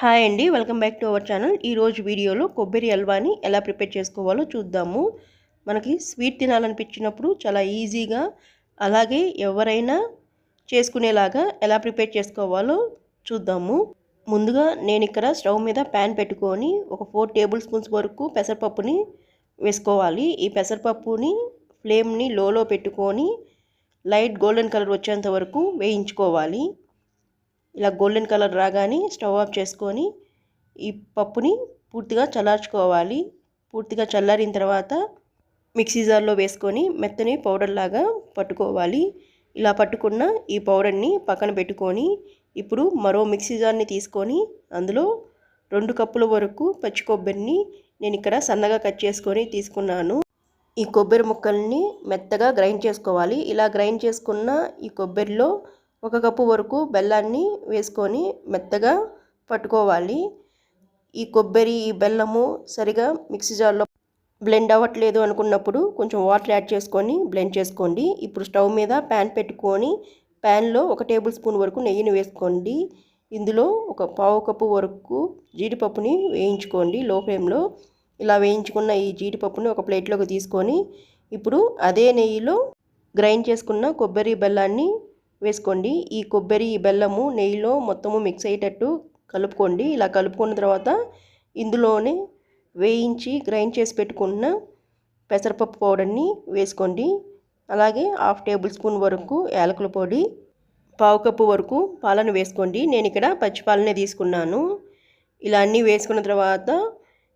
Hi అండి welcome back to our channel. ఈరోజు వీడియోలో కొబ్బరి హల్వాని ఎలా ప్రిపేర్ చేసుకోవాలో చూద్దాము. మనకి స్వీట్ తినాలనిపించినప్పుడు చాలా ఈజీగా అలాగే ఎవరైనా చేసుకునేలాగా ఎలా ప్రిపేర్ చేసుకోవాలో చూద్దాము. ముందుగా నేను ఇక్కడ స్టవ్ మీద ప్యాన్ పెట్టుకొని ఒక ఫోర్ టేబుల్ స్పూన్స్ వరకు పెసరపప్పుని వేసుకోవాలి. ఈ పెసరపప్పుని ఫ్లేమ్ని లోలో పెట్టుకొని లైట్ గోల్డెన్ కలర్ వచ్చేంత వరకు వేయించుకోవాలి. ఇలా గోల్డెన్ కలర్ రాగానే స్టవ్ ఆఫ్ చేసుకొని ఈ పప్పుని పూర్తిగా చల్లార్చుకోవాలి. పూర్తిగా చల్లారిన తర్వాత మిక్సీ జార్లో వేసుకొని మెత్తని పౌడర్ లాగా పట్టుకోవాలి. ఇలా పట్టుకున్న ఈ పౌడర్ని పక్కన పెట్టుకొని ఇప్పుడు మరో మిక్సీ జార్ని తీసుకొని అందులో రెండు కప్పుల వరకు పచ్చి కొబ్బరిని నేను ఇక్కడ సన్నగా కట్ చేసుకొని తీసుకున్నాను. ఈ కొబ్బరి ముక్కల్ని మెత్తగా గ్రైండ్ చేసుకోవాలి. ఇలా గ్రైండ్ చేసుకున్న ఈ కొబ్బరిలో ఒక కప్పు వరకు బెల్లాన్ని వేసుకొని మెత్తగా పట్టుకోవాలి. ఈ కొబ్బరి ఈ బెల్లము సరిగా మిక్సీ జార్లో బ్లెండ్ అవ్వట్లేదు అనుకున్నప్పుడు కొంచెం వాటర్ యాడ్ చేసుకొని బ్లెండ్ చేసుకోండి. ఇప్పుడు స్టవ్ మీద ప్యాన్ పెట్టుకొని ప్యాన్లో ఒక టేబుల్ స్పూన్ వరకు నెయ్యిని వేసుకోండి. ఇందులో ఒక పావు కప్పు వరకు జీడిపప్పుని వేయించుకోండి. లో ఫ్లేమ్లో ఇలా వేయించుకున్న ఈ జీడిపప్పుని ఒక ప్లేట్లోకి తీసుకొని ఇప్పుడు అదే నెయ్యిలో గ్రైండ్ చేసుకున్న కొబ్బరి బెల్లాన్ని వేసుకోండి. ఈ కొబ్బరి ఈ బెల్లము నెయ్యిలో మొత్తము మిక్స్ అయ్యేటట్టు కలుపుకోండి. ఇలా కలుపుకున్న తర్వాత ఇందులోనే వేయించి గ్రైండ్ చేసి పెట్టుకున్న పెసరపప్పు పౌడర్ని వేసుకోండి. అలాగే హాఫ్ టేబుల్ స్పూన్ వరకు యాలకుల పొడి పావు కప్పు వరకు పాలను వేసుకోండి. నేను ఇక్కడ పచ్చి పాలనే తీసుకున్నాను. ఇలా అన్నీ వేసుకున్న తర్వాత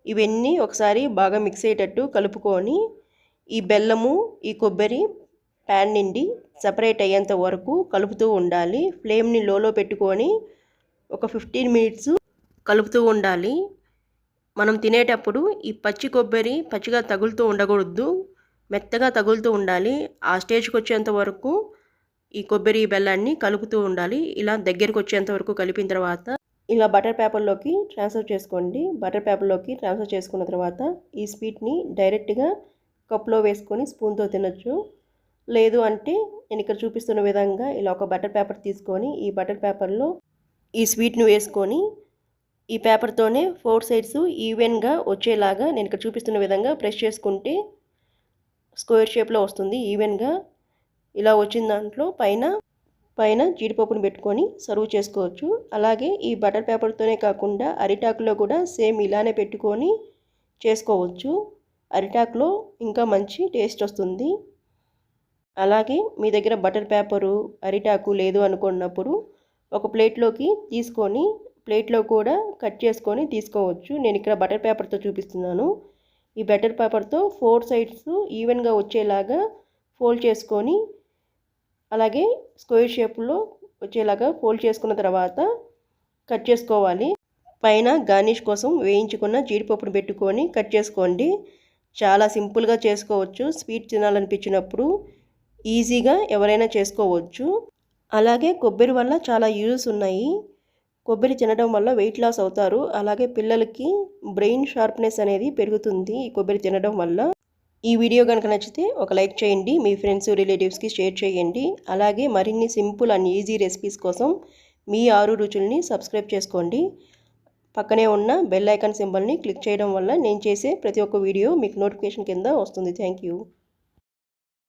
ఇవన్నీ ఒకసారి బాగా మిక్స్ అయ్యేటట్టు కలుపుకొని ఈ బెల్లము ఈ కొబ్బరి ప్యాన్ నుండి సపరేట్ అయ్యేంత వరకు కలుపుతూ ఉండాలి. ఫ్లేమ్ని లోలో పెట్టుకొని ఒక ఫిఫ్టీన్ మినిట్స్ కలుపుతూ ఉండాలి. మనం తినేటప్పుడు ఈ పచ్చి కొబ్బరి పచ్చిగా తగులుతూ ఉండకూడదు. మెత్తగా తగులుతూ ఉండాలి. ఆ స్టేజ్కి వచ్చేంత వరకు ఈ కొబ్బరి బెల్లాన్ని కలుపుతూ ఉండాలి. ఇలా దగ్గరికి వచ్చేంత వరకు కలిపిన తర్వాత ఇలా బటర్ పేపర్లోకి ట్రాన్స్ఫర్ చేసుకోండి. బటర్ పేపర్లోకి ట్రాన్స్ఫర్ చేసుకున్న తర్వాత ఈ స్వీట్ని డైరెక్ట్గా కప్లో వేసుకొని స్పూన్తో తినొచ్చు. లేదు అంటే నేను ఇక్కడ చూపిస్తున్న విధంగా ఇలా ఒక బటర్ పేపర్ తీసుకొని ఈ బటర్ పేపర్లో ఈ స్వీట్ను వేసుకొని ఈ పేపర్తోనే ఫోర్ సైడ్స్ ఈవెన్గా వచ్చేలాగా నేను ఇక్కడ చూపిస్తున్న విధంగా ప్రెస్ చేసుకుంటే స్క్వేర్ షేప్లో వస్తుంది ఈవెన్గా. ఇలా వచ్చిన దాంట్లో పైన పైన జీడిపప్పును పెట్టుకొని సర్వ్ చేసుకోవచ్చు. అలాగే ఈ బటర్ పేపర్తోనే కాకుండా అరిటాకులో కూడా సేమ్ ఇలానే పెట్టుకొని చేసుకోవచ్చు. అరిటాకులో ఇంకా మంచి టేస్ట్ వస్తుంది. అలాగే మీ దగ్గర బటర్ పేపరు అరిటాకు లేదు అనుకున్నప్పుడు ఒక ప్లేట్లోకి తీసుకొని ప్లేట్లో కూడా కట్ చేసుకొని తీసుకోవచ్చు. నేను ఇక్కడ బటర్ పేపర్తో చూపిస్తున్నాను. ఈ బటర్ పేపర్తో ఫోర్ సైడ్స్ ఈవెన్గా వచ్చేలాగా ఫోల్డ్ చేసుకొని అలాగే స్క్వేర్ షేప్లో వచ్చేలాగా ఫోల్డ్ చేసుకున్న తర్వాత కట్ చేసుకోవాలి. పైన గార్నిష్ కోసం వేయించుకున్న జీడిపప్పును పెట్టుకొని కట్ చేసుకోండి. చాలా సింపుల్గా చేసుకోవచ్చు. స్వీట్ తినాలనిపించినప్పుడు ఈజీగా ఎవరైనా చేసుకోవచ్చు. అలాగే కొబ్బరి వల్ల చాలా యూజెస్ ఉన్నాయి. కొబ్బరి తినడం వల్ల వెయిట్ లాస్ అవుతారు. అలాగే పిల్లలకి బ్రెయిన్ షార్ప్నెస్ అనేది పెరుగుతుంది ఈ కొబ్బరి తినడం వల్ల. ఈ వీడియో కనుక నచ్చితే ఒక లైక్ చేయండి మీ ఫ్రెండ్స్ రిలేటివ్స్కి షేర్ చేయండి. అలాగే మరిన్ని సింపుల్ అండ్ ఈజీ రెసిపీస్ కోసం మీ ఆరు రుచుల్ని సబ్స్క్రైబ్ చేసుకోండి. పక్కనే ఉన్న బెల్ ఐకాన్ సింబల్ని క్లిక్ చేయడం వల్ల నేను చేసే ప్రతి ఒక్క వీడియో మీకు నోటిఫికేషన్ కింద వస్తుంది. Thank you